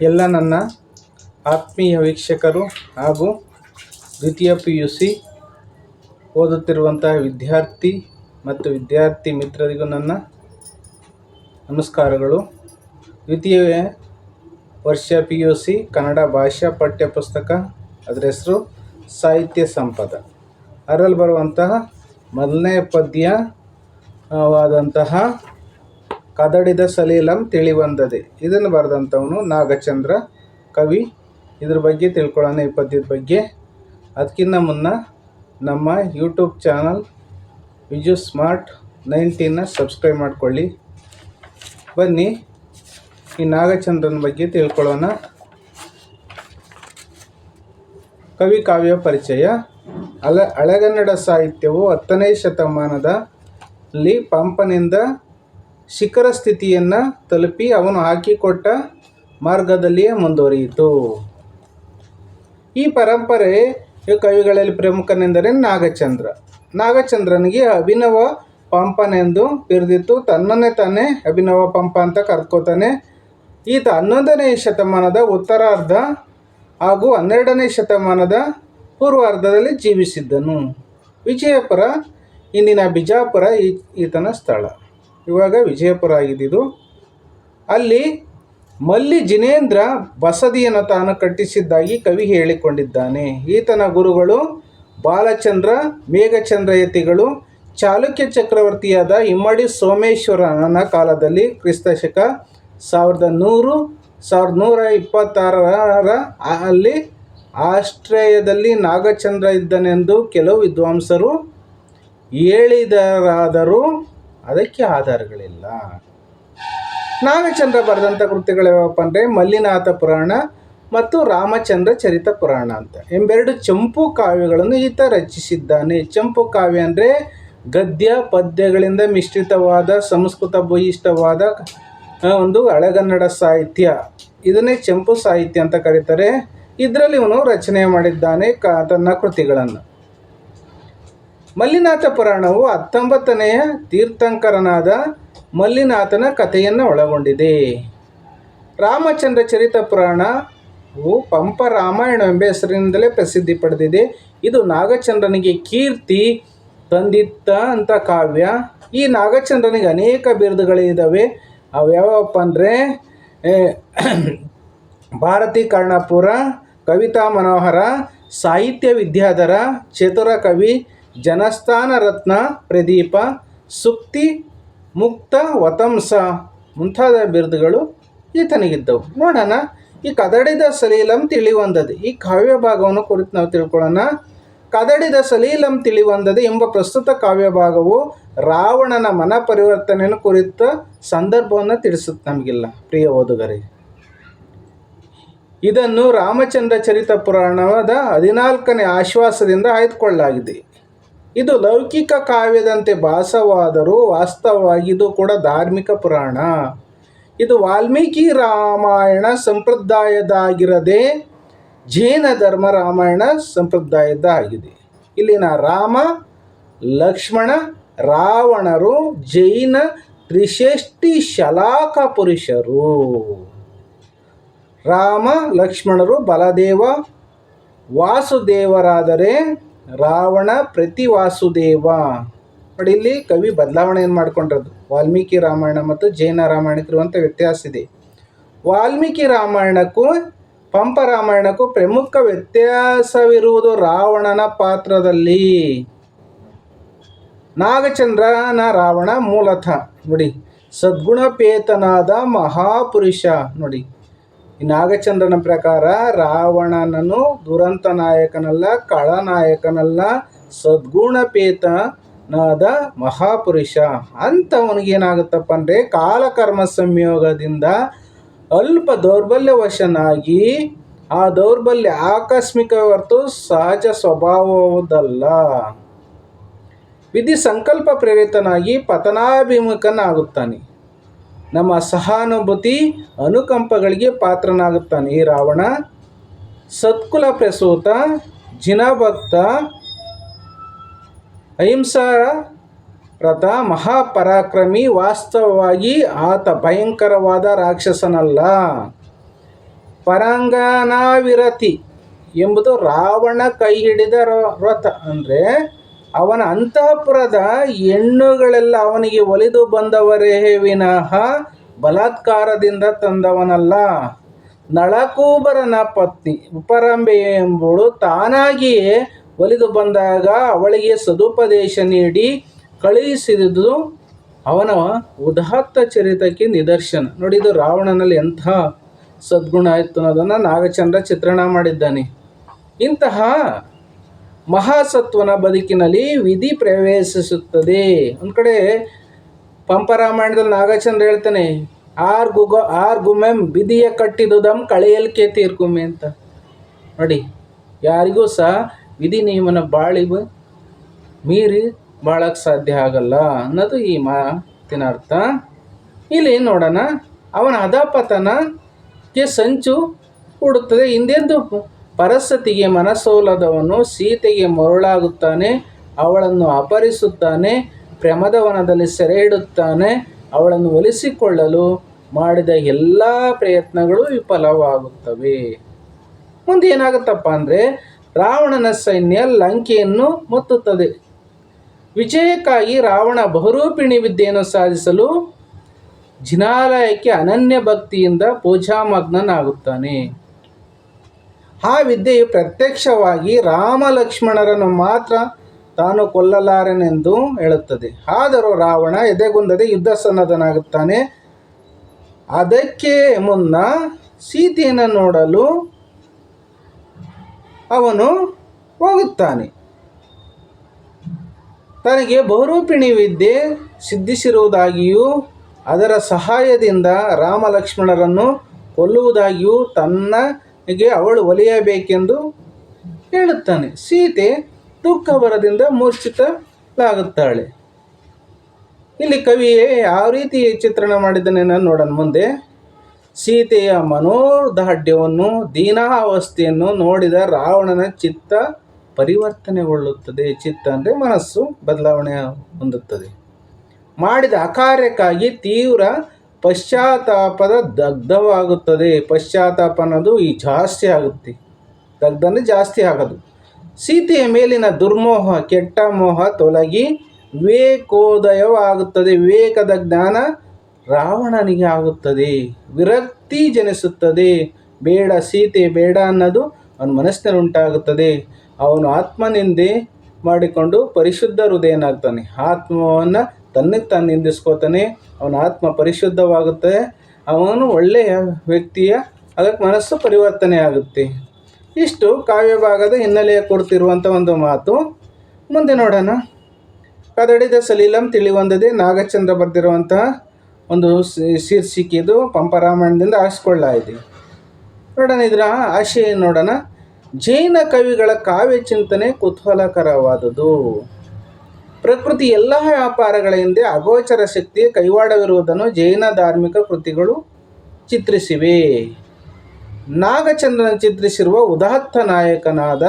ಎಲ್ಲ ನನ್ನ ಆತ್ಮೀಯ ವೀಕ್ಷಕರು ಹಾಗೂ ದ್ವಿತೀಯ ಪಿ ಯು ಸಿ ಓದುತ್ತಿರುವಂತಹ ವಿದ್ಯಾರ್ಥಿ ಮತ್ತು ವಿದ್ಯಾರ್ಥಿ ಮಿತ್ರರಿಗೂ ನನ್ನ ನಮಸ್ಕಾರಗಳು. ದ್ವಿತೀಯ ವರ್ಷ ಪಿ ಯು ಸಿ ಕನ್ನಡ ಭಾಷಾ ಪಠ್ಯಪುಸ್ತಕ ಅದರ ಹೆಸರು ಸಾಹಿತ್ಯ ಸಂಪದ. ಅದರಲ್ಲಿ ಬರುವಂತಹ ಮೊದಲನೇ ಪದ್ಯ ಆ, ವಾದಂತಹ ಕದಡಿದ ಸಲೀಲಂ ತಿಳಿವಂದದೆ. ಇದನ್ನು ಬರೆದಂಥವನು ನಾಗಚಂದ್ರ ಕವಿ. ಇದ್ರ ಬಗ್ಗೆ ತಿಳ್ಕೊಳ್ಳೋಣ ಈ ಪದ್ಯದ ಬಗ್ಗೆ. ಅದಕ್ಕಿಂತ ಮುನ್ನ ನಮ್ಮ YouTube channel Viju smart nineteen subscribe ಮಾಡಿಕೊಳ್ಳಿ. ಬನ್ನಿ, ಈ ನಾಗಚಂದ್ರನ ಬಗ್ಗೆ ತಿಳ್ಕೊಳ್ಳೋಣ. ಕವಿ ಕಾವ್ಯ ಪರಿಚಯ. ಅಲ ಹಳೆಗನ್ನಡ ಸಾಹಿತ್ಯವು ಹತ್ತನೇ ಶತಮಾನದಲ್ಲಿ ಪಂಪನಿಂದ ಶಿಖರ ಸ್ಥಿತಿಯನ್ನು ತಲುಪಿ ಅವನು ಹಾಕಿಕೊಟ್ಟ ಮಾರ್ಗದಲ್ಲಿಯೇ ಮುಂದುವರಿಯಿತು. ಈ ಪರಂಪರೆ ಕವಿಗಳಲ್ಲಿ ಪ್ರಮುಖನೆಂದರೆ ನಾಗಚಂದ್ರ. ನಾಗಚಂದ್ರನಿಗೆ ಅಭಿನವ ಪಂಪನೆಂದು ಬಿರಿದಿತ್ತು. ತನ್ನನ್ನೇ ತಾನೇ ಅಭಿನವ ಪಂಪ ಅಂತ ಕರ್ಕೋತಾನೆ. ಈತ ಹನ್ನೊಂದನೇ ಶತಮಾನದ ಉತ್ತರಾರ್ಧ ಹಾಗೂ ಹನ್ನೆರಡನೇ ಶತಮಾನದ ಪೂರ್ವಾರ್ಧದಲ್ಲಿ ಜೀವಿಸಿದ್ದನು. ವಿಜಯಪುರ, ಇಂದಿನ ಬಿಜಾಪುರ ಈ ಈತನ ಸ್ಥಳ. ಇವಾಗ ವಿಜಯಪುರ ಆಗಿದ್ದಿದ್ದು ಅಲ್ಲಿ ಮಲ್ಲಿ ಜಿನೇಂದ್ರ ಬಸದಿಯನ್ನು ತಾನು ಕಟ್ಟಿಸಿದ್ದಾಗಿ ಕವಿ ಹೇಳಿಕೊಂಡಿದ್ದಾನೆ. ಈತನ ಗುರುಗಳು ಬಾಲಚಂದ್ರ ಮೇಘಚಂದ್ರ ಯತಿಗಳು ಚಾಲುಕ್ಯ ಚಕ್ರವರ್ತಿಯಾದ ಇಮ್ಮಡಿ ಸೋಮೇಶ್ವರನ ಕಾಲದಲ್ಲಿ ಕ್ರಿಸ್ತಶಕ ಸಾವಿರದ ನೂರು, ಸಾವಿರದ ನೂರ ಇಪ್ಪತ್ತಾರರ ಅಲ್ಲಿ ಆಶ್ರಯದಲ್ಲಿ ನಾಗಚಂದ್ರ ಇದ್ದನೆಂದು ಕೆಲವು ವಿದ್ವಾಂಸರು ಹೇಳಿದರಾದರೂ ಅದಕ್ಕೆ ಆಧಾರಗಳಿಲ್ಲ. ನಾಗಚಂದ್ರ ಬರೆದಂಥ ಕೃತಿಗಳು ಯಾವಪ್ಪ ಅಂದರೆ ಮಲ್ಲಿನಾಥ ಪುರಾಣ ಮತ್ತು ರಾಮಚಂದ್ರ ಚರಿತ ಪುರಾಣ ಅಂತ. ಎಂಬೆರಡು ಚಂಪು ಕಾವ್ಯಗಳನ್ನು ಈತ ರಚಿಸಿದ್ದಾನೆ. ಚಂಪು ಕಾವ್ಯ ಅಂದರೆ ಗದ್ಯ, ಪದ್ಯಗಳಿಂದ ಮಿಶ್ರಿತವಾದ, ಸಂಸ್ಕೃತ ಭೂಯಿಷ್ಠವಾದ ಒಂದು ಹಳೆಗನ್ನಡ ಸಾಹಿತ್ಯ. ಇದನ್ನೇ ಚಂಪು ಸಾಹಿತ್ಯ ಅಂತ ಕರೀತಾರೆ. ಇದರಲ್ಲಿ ಇವನು ರಚನೆ ಮಾಡಿದ್ದಾನೆ ಕ, ತನ್ನ ಕೃತಿಗಳನ್ನು. ಮಲ್ಲಿನಾಥ ಪುರಾಣವು ಹತ್ತೊಂಬತ್ತನೆಯ ತೀರ್ಥಂಕರನಾದ ಮಲ್ಲಿನಾಥನ ಕಥೆಯನ್ನು ಒಳಗೊಂಡಿದೆ. ರಾಮಚಂದ್ರ ಚರಿತ ಪುರಾಣವು ಪಂಪ ರಾಮಾಯಣ ಎಂಬ ಹೆಸರಿನಿಂದಲೇ ಪ್ರಸಿದ್ಧಿ ಪಡೆದಿದೆ. ಇದು ನಾಗಚಂದ್ರನಿಗೆ ಕೀರ್ತಿ ತಂದಿತ್ತ ಅಂತ ಕಾವ್ಯ. ಈ ನಾಗಚಂದ್ರನಿಗೆ ಅನೇಕ ಬಿರುದುಗಳಿದ್ದಾವೆ ಅವು ಯಾವಪ್ಪ ಅಂದರೆ ಭಾರತಿ ಕರ್ಣಪುರ, ಕವಿತಾ ಮನೋಹರ, ಸಾಹಿತ್ಯ ವಿದ್ಯಾಧರ, ಚತುರ ಕವಿ ಜನಸ್ಥಾನ ರತ್ನ ಪ್ರದೀಪ ಸುಕ್ತಿ ಮುಕ್ತ ವತಂಸ ಮುಂತಾದ ಬಿರುದುಗಳು ಈತನಿಗಿದ್ದವು. ನೋಡೋಣ, ಈ ಕದಡಿದ ಸಲೀಲಂ ತಿಳಿವಂದದೆ. ಈ ಕಾವ್ಯ ಭಾಗವನ್ನು ಕುರಿತು ನಾವು ತಿಳ್ಕೊಳ್ಳೋಣ. ಕದಡಿದ ಸಲೀಲಂ ತಿಳಿವಂದದೆ ಎಂಬ ಪ್ರಸ್ತುತ ಕಾವ್ಯ ಭಾಗವು ರಾವಣನ ಮನ ಪರಿವರ್ತನೆಯನ್ನು ಕುರಿತ ಸಂದರ್ಭವನ್ನು ತಿಳಿಸುತ್ತೆ ನಮಗಿಲ್ಲ. ಪ್ರಿಯ ಓದುಗರಿಗೆ ಇದನ್ನು ರಾಮಚಂದ್ರ ಚರಿತ ಪುರಾಣದ ಹದಿನಾಲ್ಕನೇ ಆಶ್ವಾಸದಿಂದ ಆಯ್ದುಕೊಳ್ಳಲಾಗಿದೆ. ಇದು ಲೌಕಿಕ ಕಾವ್ಯದಂತೆ ಭಾಸವಾದರೂ ವಾಸ್ತವವಾಗಿ ಇದು ಕೂಡ ಧಾರ್ಮಿಕ ಪುರಾಣ. ಇದು ವಾಲ್ಮೀಕಿ ರಾಮಾಯಣ ಸಂಪ್ರದಾಯದಾಗಿರದೆ ಜೈನ ಧರ್ಮ ರಾಮಾಯಣ ಸಂಪ್ರದಾಯದ ಇಲ್ಲಿನ ರಾಮ, ಲಕ್ಷ್ಮಣ, ರಾವಣರು, ಜೈನ ತ್ರಿಶೇಷ್ಠಿ ಶಲಾಕ ಪುರುಷರು. ರಾಮ, ಲಕ್ಷ್ಮಣರು ಬಲದೇವ, ವಾಸುದೇವರಾದರೆ ರಾವಣ ಪ್ರತಿ ವಾಸುದೇವ. ನೋಡಿ, ಇಲ್ಲಿ ಕವಿ ಬದಲಾವಣೆ ಏನು ವಾಲ್ಮೀಕಿ ರಾಮಾಯಣ ಮತ್ತು ಜೈನ ರಾಮಾಯಣಕ್ಕೆ ಇರುವಂಥ ವ್ಯತ್ಯಾಸ ಇದೆ. ವಾಲ್ಮೀಕಿ ರಾಮಾಯಣಕ್ಕೂ, ಪಂಪ ರಾಮಾಯಣಕ್ಕೂ ಪ್ರಮುಖ ವ್ಯತ್ಯಾಸವಿರುವುದು ರಾವಣನ ಪಾತ್ರದಲ್ಲಿ. ನಾಗಚಂದ್ರನ ರಾವಣ ಮೂಲತಃ. ನೋಡಿ, ಸದ್ಗುಣಪೇತನಾದ ಮಹಾಪುರುಷ. ನೋಡಿ ನಾಗಚಂದ್ರನ ಪ್ರಕಾರ ರಾವಣನನು ದುರಂತ ನಾಯಕನಲ್ಲ ಕಳನಾಯಕನಲ್ಲ ಸದ್ಗುಣಪೇತನಾದ ಮಹಾಪುರುಷ. ಅಂಥವನಿಗೇನಾಗುತ್ತಪ್ಪ ಅಂದರೆ ಕಾಲಕರ್ಮ ಸಂಯೋಗದಿಂದ ಅಲ್ಪ ದೌರ್ಬಲ್ಯವಶನಾಗಿ ಆ ದೌರ್ಬಲ್ಯ ಆಕಸ್ಮಿಕ ಹೊರತು ಸಹಜ ಸ್ವಭಾವದಲ್ಲ ವಿಧಿ ಸಂಕಲ್ಪ ಪ್ರೇರಿತನಾಗಿ ಪತನಾಭಿಮುಖನಾಗುತ್ತಾನೆ. ನಮ್ಮ ಸಹಾನುಭೂತಿ ಅನುಕಂಪಗಳಿಗೆ ಪಾತ್ರನಾಗುತ್ತಾನೆ. ಈ ರಾವಣ, ಸತ್ಕುಲ ಪ್ರಸೂತ, ಜಿನಭಕ್ತ ಅಹಿಂಸಾ ರಥ, ಮಹಾಪರಾಕ್ರಮಿ, ವಾಸ್ತವವಾಗಿ ಆತ ಭಯಂಕರವಾದ ರಾಕ್ಷಸನಲ್ಲ. ಪರಂಗನಾವಿರತಿ ಎಂಬುದು ರಾವಣ ಕೈ ಹಿಡಿದ ರ- ವ್ರತ ಅಂದರೆ ಅವನ ಅಂತಃಪುರದ ಹೆಣ್ಣುಗಳೆಲ್ಲ ಅವನಿಗೆ ಒಲಿದು ಬಂದವರೇ ವಿನಃ ಬಲಾತ್ಕಾರದಿಂದ ತಂದವನಲ್ಲ. ನಳಕೂಬರನ ಪತ್ನಿ ಉಪರಂಬೆ ಎಂಬುಳು ತಾನಾಗಿಯೇ ಒಲಿದು ಬಂದಾಗ ಅವಳಿಗೆ ಸದುಪದೇಶ ನೀಡಿ ಕಳುಹಿಸಿದುದು ಅವನ ಉದಾತ್ತ ಚರಿತಕ್ಕೆ ನಿದರ್ಶನ. ನೋಡಿದು ರಾವಣನಲ್ಲಿ ಎಂಥ ಸದ್ಗುಣ ಆಯಿತು ಅನ್ನೋದನ್ನು ನಾಗಚಂದ್ರ ಚಿತ್ರಣ ಮಾಡಿದ್ದಾನೆ. ಇಂತಹ ಮಹಾಸತ್ವನ ಬದುಕಿನಲ್ಲಿ ವಿಧಿ ಪ್ರವೇಶಿಸುತ್ತದೆ. ಒಂದು ಕಡೆ ಪಂಪರಾಮಾಯಣದಲ್ಲಿ ನಾಗಚಂದ್ರ ಹೇಳ್ತಾನೆ, ಆರ್ ಗುಗ, ಆರ್ ಗುಮೆಂ ಬಿದಿಯ ಕಟ್ಟಿದುದಂ ಕಳೆಯಲ್ಕೆ ತೀರ್ಕುಮೆ ಅಂತ. ನೋಡಿ, ಯಾರಿಗೂ ಸಹ ವಿಧಿ ನಿಯಮನ ಬಾಳಿ ಮೀರಿ ಬಾಳಕ್ಕೆ ಸಾಧ್ಯ ಆಗಲ್ಲ ಅನ್ನೋದು ಈ ಮಾತಿನ ಅರ್ಥ. ಇಲ್ಲಿ ನೋಡೋಣ, ಅವನ ಅಧಪತನಕ್ಕೆ ಸಂಚು ಹೂಡುತ್ತದೆ. ಹಿಂದೆಂದು ಪರಸತಿಗೆ ಮನಸೋಲದವನು ಸೀತೆಗೆ ಮರುಳಾಗುತ್ತಾನೆ, ಅವಳನ್ನು ಅಪಹರಿಸುತ್ತಾನೆ, ಪ್ರಮದವನದಲ್ಲಿ ಸೆರೆ ಇಡುತ್ತಾನೆ ಅವಳನ್ನು ಒಲಿಸಿಕೊಳ್ಳಲು ಮಾಡಿದ ಎಲ್ಲ ಪ್ರಯತ್ನಗಳು ವಿಫಲವಾಗುತ್ತವೆ. ಮುಂದೆ ಏನಾಗುತ್ತಪ್ಪ ಅಂದರೆ, ರಾವಣನ ಸೈನ್ಯ ಲಂಕೆಯನ್ನು ಮುತ್ತುತ್ತದೆ. ವಿಜಯಕ್ಕಾಗಿ ರಾವಣ ಬಹುರೂಪಿಣಿ ವಿದ್ಯೆಯನ್ನು ಸಾಧಿಸಲು ಜಿನಾಲಯಕ್ಕೆ ಅನನ್ಯ ಭಕ್ತಿಯಿಂದ ಪೂಜಾಮಗ್ನನಾಗುತ್ತಾನೆ. ಆ ವಿದ್ಯೆಯು ಪ್ರತ್ಯಕ್ಷವಾಗಿ ರಾಮ ಲಕ್ಷ್ಮಣರನ್ನು ಮಾತ್ರ ತಾನು ಕೊಲ್ಲಲಾರನೆಂದು ಹೇಳುತ್ತದೆ. ಆದರೂ ರಾವಣ ಎದೆಗುಂದದೆ ಯುದ್ಧ ಸನ್ನದನಾಗುತ್ತಾನೆ ಅದಕ್ಕೆ ಮುನ್ನ ಸೀತೆಯನ್ನು ನೋಡಲು ಅವನು ಹೋಗುತ್ತಾನೆ. ತನಗೆ ಬಹುರೂಪಿಣಿ ವಿದ್ಯೆ ಸಿದ್ಧಿಸಿರುವುದಾಗಿಯೂ, ಅದರ ಸಹಾಯದಿಂದ ರಾಮ ಲಕ್ಷ್ಮಣರನ್ನು ಕೊಲ್ಲುವುದಾಗಿಯೂ ತನ್ನಗೆ ಅವಳು ಒಲಿಯಬೇಕೆಂದು ಹೇಳುತ್ತಾನೆ. ಸೀತೆ ದುಃಖ ಬರದಿಂದ ಮೂರ್ಛಿತಳಾಗುತ್ತಾಳೆ. ಇಲ್ಲಿ ಕವಿಯೇ ಯಾವ ರೀತಿ ಚಿತ್ರಣ ಮಾಡಿದ್ದಾನೆ ನಾನು ನೋಡೋಣ ಮುಂದೆ. ಸೀತೆಯ ಮನೋದಾಢ್ಯವನ್ನು ದೀನಾವಸ್ಥೆಯನ್ನು ನೋಡಿದ ರಾವಣನ ಚಿತ್ತ ಪರಿವರ್ತನೆಗೊಳ್ಳುತ್ತದೆ. ಚಿತ್ತ ಅಂದರೆ ಮನಸ್ಸು ಬದಲಾವಣೆ ಹೊಂದುತ್ತದೆ. ಮಾಡಿದ ಅಕಾರ್ಯಕ್ಕಾಗಿ ತೀವ್ರ ಪಶ್ಚಾತ್ತಾಪದ ದಗ್ಧವಾಗುತ್ತದೆ. ಪಶ್ಚಾತ್ತಾಪ ಅನ್ನೋದು ಈ ಜಾಸ್ತಿ ಆಗುತ್ತೆ. ದಗ್ಧನೇ ಜಾಸ್ತಿ ಆಗೋದು. ಸೀತೆಯ ಮೇಲಿನ ದುರ್ಮೋಹ, ಕೆಟ್ಟ ಮೋಹ ತೊಲಗಿ ವಿವೇಕೋದಯವಾಗುತ್ತದೆ. ವಿವೇಕದ ಜ್ಞಾನ ರಾವಣನಿಗೆ ಆಗುತ್ತದೆ. ವಿರಕ್ತಿ ಜನಿಸುತ್ತದೆ. ಬೇಡ, ಸೀತೆ ಬೇಡ ಅನ್ನೋದು ಅವನ ಮನಸ್ಸಿನಲ್ಲಿ ಉಂಟಾಗುತ್ತದೆ. ಅವನು ಆತ್ಮನಿಂದೆ ಮಾಡಿಕೊಂಡು ಪರಿಶುದ್ಧ ಹೃದಯನಾಗ್ತಾನೆ. ಆತ್ಮವನ್ನು ತನ್ನಿಗೆ ತಾನು ನಿಂದಿಸ್ಕೋತಾನೆ, ಅವನ ಆತ್ಮ ಪರಿಶುದ್ಧವಾಗುತ್ತೆ, ಅವನು ಒಳ್ಳೆಯ ವ್ಯಕ್ತಿಯ, ಅದಕ್ಕೆ ಮನಸ್ಸು ಪರಿವರ್ತನೆ ಆಗುತ್ತೆ. ಇಷ್ಟು ಕಾವ್ಯ ಭಾಗದ ಹಿನ್ನೆಲೆಯ ಕೊಡ್ತಿರುವಂಥ ಒಂದು ಮಾತು. ಮುಂದೆ ನೋಡೋಣ. ಕದಡಿದ ಸಲೀಲಂ ತಿಳಿವಂದದೆ ನಾಗಚಂದ್ರ ಬರೆದಿರುವಂತಹ ಒಂದು ಶೀರ್ಷಿಕೆಯದು ಶೀರ್ಷಿಕೆ ಇದು ಪಂಪರಾಮಾಯಣದಿಂದ ಆರಿಸ್ಕೊಳ್ಳಾಯಿತು ನೋಡೋಣ ಇದರ ಆಶಯ ನೋಡೋಣ. ಜೈನ ಕವಿಗಳ ಕಾವ್ಯ ಚಿಂತನೆ ಕುತೂಹಲಕರವಾದುದು ಪ್ರಕೃತಿ ಎಲ್ಲ ವ್ಯಾಪಾರಗಳ ಹಿಂದೆ ಅಗೋಚರ ಶಕ್ತಿಯ ಕೈವಾಡವಿರುವುದನ್ನು ಜೈನ ಧಾರ್ಮಿಕ ಕೃತಿಗಳು ಚಿತ್ರಿಸಿವೆ. ನಾಗಚಂದ್ರನ ಚಿತ್ರಿಸಿರುವ ಉದಾತ್ತ ನಾಯಕನಾದ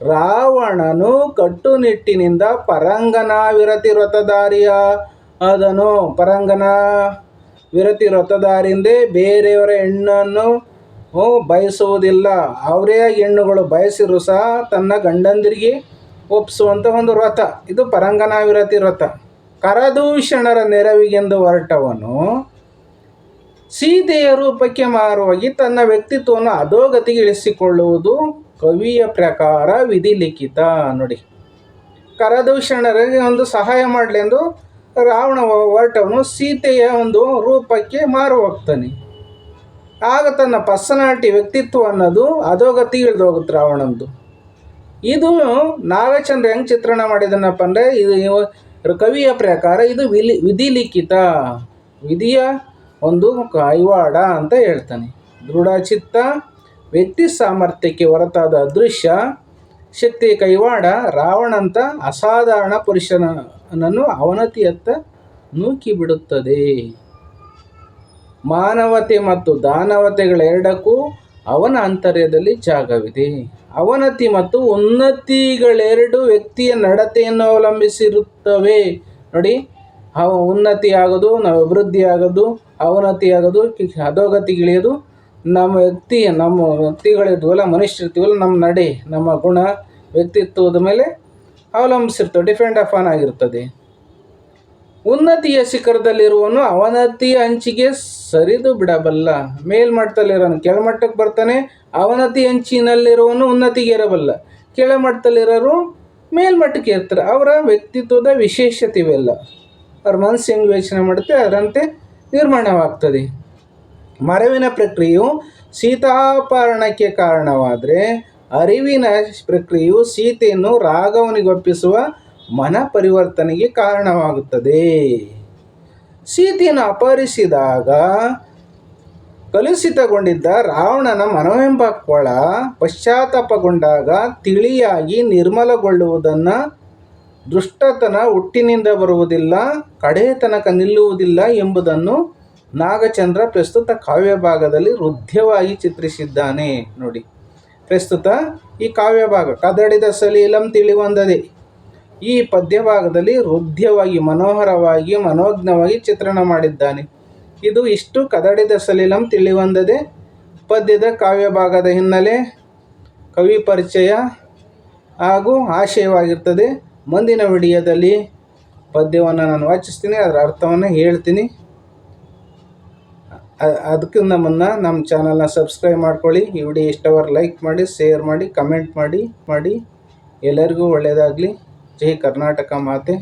ರಾವಣನು ಕಟ್ಟುನಿಟ್ಟಿನಿಂದ ಪರಂಗನ ವಿರತಿ ವ್ರತಧಾರಿಯ ಅದನು ಪರಂಗನ ವಿರತಿ ವ್ರತಧಾರಿಂದೇ ಬೇರೆಯವರ ಹೆಣ್ಣನ್ನು ಬಯಸುವುದಿಲ್ಲ. ಅವರೇ ಹೆಣ್ಣುಗಳು ಬಯಸಿರು ಸಹ ತನ್ನ ಗಂಡಂದಿರಿಗೆ ಒಪ್ಪಿಸುವಂಥ ಒಂದು ವ್ರತ. ಇದು ಪರಂಗನ ವಿರತಿ. ಕರದೂಷಣರ ನೆರವಿಗೆಂದು ಹೊರಟವನು ಸೀತೆಯ ರೂಪಕ್ಕೆ ಮಾರುವಾಗಿ ತನ್ನ ವ್ಯಕ್ತಿತ್ವವನ್ನು ಅಧೋಗತಿಗೆ ಇಳಿಸಿಕೊಳ್ಳುವುದು ಕವಿಯ ಪ್ರಕಾರ ವಿಧಿಲಿಖಿತ. ನೋಡಿ. ಕರದೂಷಣರಿಗೆ ಒಂದು ಸಹಾಯ ಮಾಡಲೆಂದು ರಾವಣ ಹೊರಟವನು ಸೀತೆಯ ಒಂದು ರೂಪಕ್ಕೆ ಮಾರು ಹೋಗ್ತಾನೆ ಆಗ ತನ್ನ ಪರ್ಸನಾಲಿಟಿ ವ್ಯಕ್ತಿತ್ವ ಅನ್ನೋದು ಅಧೋಗತಿ ಇಳಿದೋಗುತ್ತೆ ರಾವಣಂದು. ಇದು ನಾಗಚಂದ್ರ ಹೆಂಗೆ ಚಿತ್ರಣ ಮಾಡಿದನಪ್ಪ ಅಂದರೆ ಇದು ಕವಿಯ ಪ್ರಕಾರ ಇದು ವಿಲಿ, ವಿಧಿಲಿಖಿತ, ವಿಧಿಯ ಒಂದು ಕೈವಾಡ ಅಂತ ಹೇಳ್ತಾನೆ. ದೃಢಚಿತ್ತ, ವ್ಯಕ್ತಿ ಸಾಮರ್ಥ್ಯಕ್ಕೆ ಹೊರತಾದ ಅದೃಶ್ಯ, ಶಕ್ತಿ ಕೈವಾಡ, ರಾವಣಂತ ಅಸಾಧಾರಣ ಪುರುಷನನ್ನು ಅವನತಿಯತ್ತ ನೂಕಿ ಬಿಡುತ್ತದೆ ಮಾನವತೆ ಮತ್ತು ದಾನವತೆಗಳೆರಡಕ್ಕೂ ಅವನ ಅಂತರ್ಯದಲ್ಲಿ ಜಾಗವಿದೆ. ಅವನತಿ ಮತ್ತು ಉನ್ನತಿಗಳೆರಡು ವ್ಯಕ್ತಿಯ ನಡತೆಯನ್ನು ಅವಲಂಬಿಸಿರುತ್ತವೆ. ನೋಡಿ, ಅವ ಉನ್ನತಿ ಆಗೋದು ನಾವು ಅಭಿವೃದ್ಧಿ ಆಗೋದು ಅವನತಿ ಆಗೋದು ಅಧೋಗತಿಗಿಳಿಯೋದು. ನಮ್ಮ ವ್ಯಕ್ತಿ, ನಮ್ಮ ವ್ಯಕ್ತಿಗಳಿರ್ತೀವಲ್ಲ ಮನುಷ್ಯರಿರ್ತೀವಲ್ಲ ನಮ್ಮ ನಡೆ, ನಮ್ಮ ಗುಣ, ವ್ಯಕ್ತಿತ್ವದ ಮೇಲೆ ಅವಲಂಬಿಸಿರ್ತವೆ ಆಫ್ ಆನ್ ಆಗಿರ್ತದೆ ಉನ್ನತಿಯ ಶಿಖರದಲ್ಲಿರುವನು ಅವನತಿಯ ಹಂಚಿಗೆ ಸರಿದು ಬಿಡಬಲ್ಲ. ಮೇಲ್ಮಟ್ಟದಲ್ಲಿರೋನು ಕೆಳಮಟ್ಟಕ್ಕೆ ಬರ್ತಾನೆ ಅವನತಿ ಹಂಚಿನಲ್ಲಿರುವನು ಉನ್ನತಿಗೆ ಇರಬಲ್ಲ ಕೆಳಮಟ್ಟದಲ್ಲಿರೋರು ಮೇಲ್ಮಟ್ಟಕ್ಕೆ ಇರ್ತಾರೆ ಅವರ ವ್ಯಕ್ತಿತ್ವದ ವಿಶೇಷತೆ ಇವೆಲ್ಲ. ಅವ್ರ ಮನಸ್ಸು ಹೆಂಗೆ ಯೋಚನೆ ಮಾಡುತ್ತೆ, ಅದರಂತೆ ನಿರ್ಮಾಣವಾಗ್ತದೆ. ಮರವಿನ ಪ್ರಕ್ರಿಯೆಯು ಸೀತಾಪಹರಣಕ್ಕೆ ಕಾರಣವಾದರೆ, ಅರಿವಿನ ಪ್ರಕ್ರಿಯೆಯು ಸೀತೆಯನ್ನು ರಾಘವನಿಗೊಪ್ಪಿಸುವ ಮನ ಪರಿವರ್ತನೆಗೆ ಕಾರಣವಾಗುತ್ತದೆ. ಸೀತೆಯನ್ನು ಅಪಹರಿಸಿದಾಗ ಕಲುಷಿತಗೊಂಡಿದ್ದ ರಾವಣನ ಮನವೆಂಬ ಕೊಳ ಪಶ್ಚಾತ್ತಾಪಗೊಂಡಾಗ ತಿಳಿಯಾಗಿ ನಿರ್ಮಲಗೊಳ್ಳುವುದನ್ನು ದುಷ್ಟತನ ಹುಟ್ಟಿನಿಂದ ಬರುವುದಿಲ್ಲ ಕಡೆಯ ತನಕ ನಿಲ್ಲುವುದಿಲ್ಲ ಎಂಬುದನ್ನು ನಾಗಚಂದ್ರ ಪ್ರಸ್ತುತ ಕಾವ್ಯ ಭಾಗದಲ್ಲಿ ಚಿತ್ರಿಸಿದ್ದಾನೆ. ನೋಡಿ, ಪ್ರಸ್ತುತ ಈ ಕಾವ್ಯ ಭಾಗ ಕದಡಿದ ಸಲೀಲಂ ತಿಳಿವಂದದೆ. ಈ ಪದ್ಯಭಾಗದಲ್ಲಿ ಹೃದಯವಾಗಿ ಮನೋಹರವಾಗಿ, ಮನೋಜ್ಞವಾಗಿ ಚಿತ್ರಣ ಮಾಡಿದ್ದಾನೆ. ಇದು ಇಷ್ಟು ಕದಡಿದ ಸಲೀಲಂ ತಿಳಿವಂದದೆ, ಪದ್ಯದ ಕಾವ್ಯ ಭಾಗದ ಹಿನ್ನೆಲೆ ಕವಿ ಪರಿಚಯ ಹಾಗೂ ಆಶಯವಾಗಿರ್ತದೆ. ಮುಂದಿನ ವಿಡಿಯೋದಲ್ಲಿ ಪದ್ಯವನ್ನು ನಾನು ವಾಚಿಸ್ತೀನಿ, ಅದರ ಅರ್ಥವನ್ನು ಹೇಳ್ತೀನಿ. ಅದಕ್ಕಿಂತ ಮುನ್ನ ನಮ್ಮ ಚಾನಲ್ನ ಸಬ್ಸ್ಕ್ರೈಬ್ ಮಾಡ್ಕೊಳ್ಳಿ. ಈ ವಿಡಿಯೋ ಇಷ್ಟವರ್ ಲೈಕ್ ಮಾಡಿ, ಶೇರ್ ಮಾಡಿ, ಕಮೆಂಟ್ ಮಾಡಿ ಮಾಡಿ. ಎಲ್ಲರಿಗೂ ಒಳ್ಳೆಯದಾಗಲಿ. जे माते।